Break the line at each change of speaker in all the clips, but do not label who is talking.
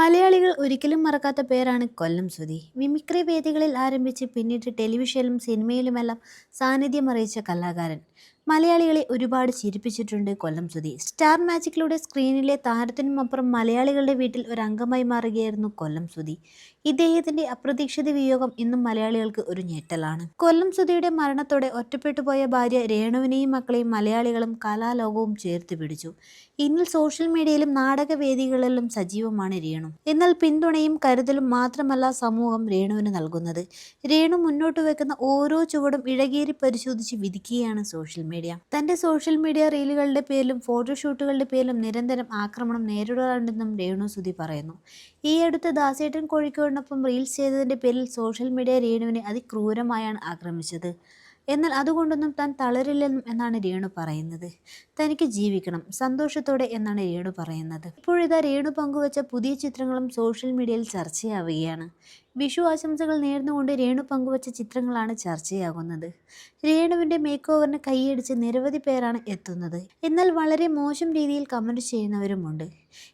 മലയാളികൾ ഒരിക്കലും മറക്കാത്ത പേരാണ് കൊല്ലം സുധി. മിമിക്രി വേദികളിൽ ആരംഭിച്ച് പിന്നീട് ടെലിവിഷനിലും സിനിമയിലുമെല്ലാം സാന്നിധ്യം അറിയിച്ച കലാകാരൻ. മലയാളികളെ ഒരുപാട് ചിരിപ്പിച്ചിട്ടുണ്ട് കൊല്ലം സുധി സ്റ്റാർ മാജിക്കിലൂടെ സ്ക്രീനിലെ താരത്തിനുമപ്പുറം മലയാളികളുടെ വീട്ടിൽ ഒരു അംഗമായി മാറുകയായിരുന്നു കൊല്ലം സുധി ഇദ്ദേഹത്തിന്റെ അപ്രതീക്ഷിത വിയോഗം ഇന്നും മലയാളികൾക്ക് ഒരു ഞെട്ടലാണ്. കൊല്ലം സുധിയുടെ മരണത്തോടെ ഒറ്റപ്പെട്ടു പോയ ഭാര്യ രേണുവിനെയും മക്കളെയും മലയാളികളും കലാലോകവും ചേർത്ത് പിടിച്ചു. ഇന്നിൽ സോഷ്യൽ മീഡിയയിലും നാടകവേദികളിലും സജീവമാണ് രേണു. എന്നാൽ പിന്തുണയും കരുതലും മാത്രമല്ല സമൂഹം രേണുവിന് നൽകുന്നത്. രേണു മുന്നോട്ട് വെക്കുന്ന ഓരോ ചുവടും ഇഴകേറി പരിശോധിച്ച് വിധിക്കുകയാണ് സോഷ്യൽ മീഡിയ തന്റെ സോഷ്യൽ മീഡിയ റീലുകളുടെ പേരിലും ഫോട്ടോഷൂട്ടുകളുടെ പേരിലും നിരന്തരം ആക്രമണം നേരിടാറുണ്ടെന്നും രേണു സുധി പറയുന്നു. ഈ അടുത്ത് ദാസേട്ടൻ കോഴിക്കോടിനൊപ്പം റീൽസ് ചെയ്തതിന്റെ പേരിൽ സോഷ്യൽ മീഡിയ രേണുവിനെ അതിക്രൂരമായാണ് ആക്രമിച്ചത്. എന്നാൽ അതുകൊണ്ടൊന്നും താൻ തളരില്ലെന്നും എന്നാണ് രേണു പറയുന്നത്. തനിക്ക് ജീവിക്കണം സന്തോഷത്തോടെ എന്നാണ് രേണു പറയുന്നത്. ഇപ്പോഴിതാ രേണു പങ്കുവച്ച പുതിയ ചിത്രങ്ങളും സോഷ്യൽ മീഡിയയിൽ ചർച്ചയാവുകയാണ്. വിഷു ആശംസകൾ നേർന്നുകൊണ്ട് രേണു പങ്കുവച്ച ചിത്രങ്ങളാണ് ചർച്ചയാകുന്നത്. രേണുവിന്റെ മേക്ക് ഓവറിന് കൈയടിച്ച് നിരവധി പേരാണ് എത്തുന്നത്. എന്നാൽ വളരെ മോശം രീതിയിൽ കമന്റ് ചെയ്യുന്നവരുമുണ്ട്.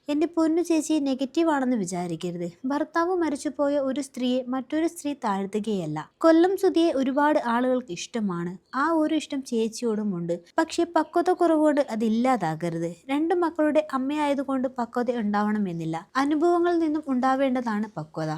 എന്റെ പൊന്നു ചേച്ചി നെഗറ്റീവാണെന്ന് വിചാരിക്കരുത്. ഭർത്താവ് മരിച്ചുപോയ ഒരു സ്ത്രീയെ മറ്റൊരു സ്ത്രീ താഴ്ത്തുകയല്ല. കൊല്ലം സുതിയെ ഒരുപാട് ആളുകൾക്ക് ഇഷ്ടമാണ്. ആ ഒരു ഇഷ്ടം ചേച്ചിയോടുമുണ്ട്. പക്ഷേ പക്വത കുറവുകൊണ്ട് അതില്ലാതാകരുത് രണ്ട് മക്കളുടെ അമ്മയായതുകൊണ്ട് പക്വത ഉണ്ടാവണമെന്നില്ല. അനുഭവങ്ങളിൽ നിന്നും ഉണ്ടാവേണ്ടതാണ് പക്വത.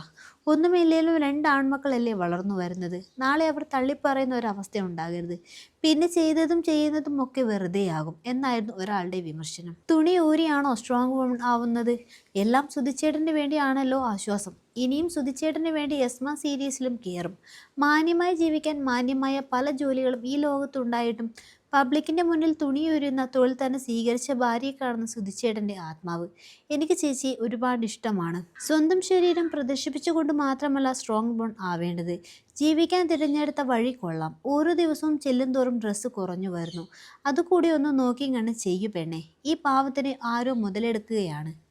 ഒന്നുമില്ലെങ്കിലും രണ്ട് ആൺമക്കളല്ലേ വളർന്നു വരുന്നത്. നാളെ അവർ തള്ളിപ്പറയുന്ന ഒരവസ്ഥ ഉണ്ടാകരുത്. പിന്നെ ചെയ്തതും ചെയ്യുന്നതും ഒക്കെ വെറുതെയാകും എന്നായിരുന്നു ഒരാളുടെ വിമർശനം. തുണി ഊരിയാണോ സ്ട്രോങ് വുമൺ ആവുന്നത്? എല്ലാം സുധിച്ചേട്ടന് വേണ്ടിയാണല്ലോ ആശ്വാസം. ഇനിയും സുധിച്ചേട്ടന് വേണ്ടി എസ്മ സീരീസിലും കയറും മാന്യമായി ജീവിക്കാൻ മാന്യമായ പല ജോലികളും ഈ ലോകത്തുണ്ടായിട്ടും പബ്ലിക്കിന്റെ മുന്നിൽ തുണിയൊരുന്ന തൊഴിൽ തന്നെ സ്വീകരിച്ച ഭാര്യയെ കാണുന്ന സുധിച്ചേട്ടന്റെ ആത്മാവ് എനിക്ക് ചേച്ചി ഒരുപാട് ഇഷ്ടമാണ്. സ്വന്തം ശരീരം പ്രദർശിപ്പിച്ചുകൊണ്ട് മാത്രമല്ല സ്ട്രോങ് ബോൺ ആവേണ്ടത്. ജീവിക്കാൻ തിരഞ്ഞെടുത്ത വഴി കൊള്ളാം. ഓരോ ദിവസവും ചെല്ലുംതോറും ഡ്രസ്സ് കുറഞ്ഞു വരുന്നു. അതുകൂടി ഒന്ന് നോക്കി കണ്ണ് ചെയ്യൂ പെണ്ണെ. ഈ പാവത്തിന് ആരോ മുതലെടുക്കുകയാണ്.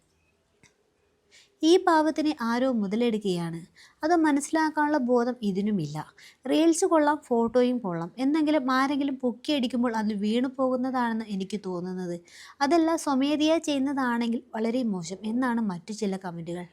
ഈ പാവത്തിനെ ആരോ മുതലെടുക്കുകയാണ്. അത് മനസ്സിലാക്കാനുള്ള ബോധം ഇതിനുമില്ല. റീൽസ് കൊള്ളാം ഫോട്ടോയും കൊള്ളാം. എന്തെങ്കിലും ആരെങ്കിലും പൊക്കിയടിക്കുമ്പോൾ അത് വീണു പോകുന്നതാണെന്ന് എനിക്ക് തോന്നുന്നത്. അതെല്ലാം സ്വമേധയാ ചെയ്യുന്നതാണെങ്കിൽ വളരെ മോശം. എന്നാണ് മറ്റു ചില കമന്റുകൾ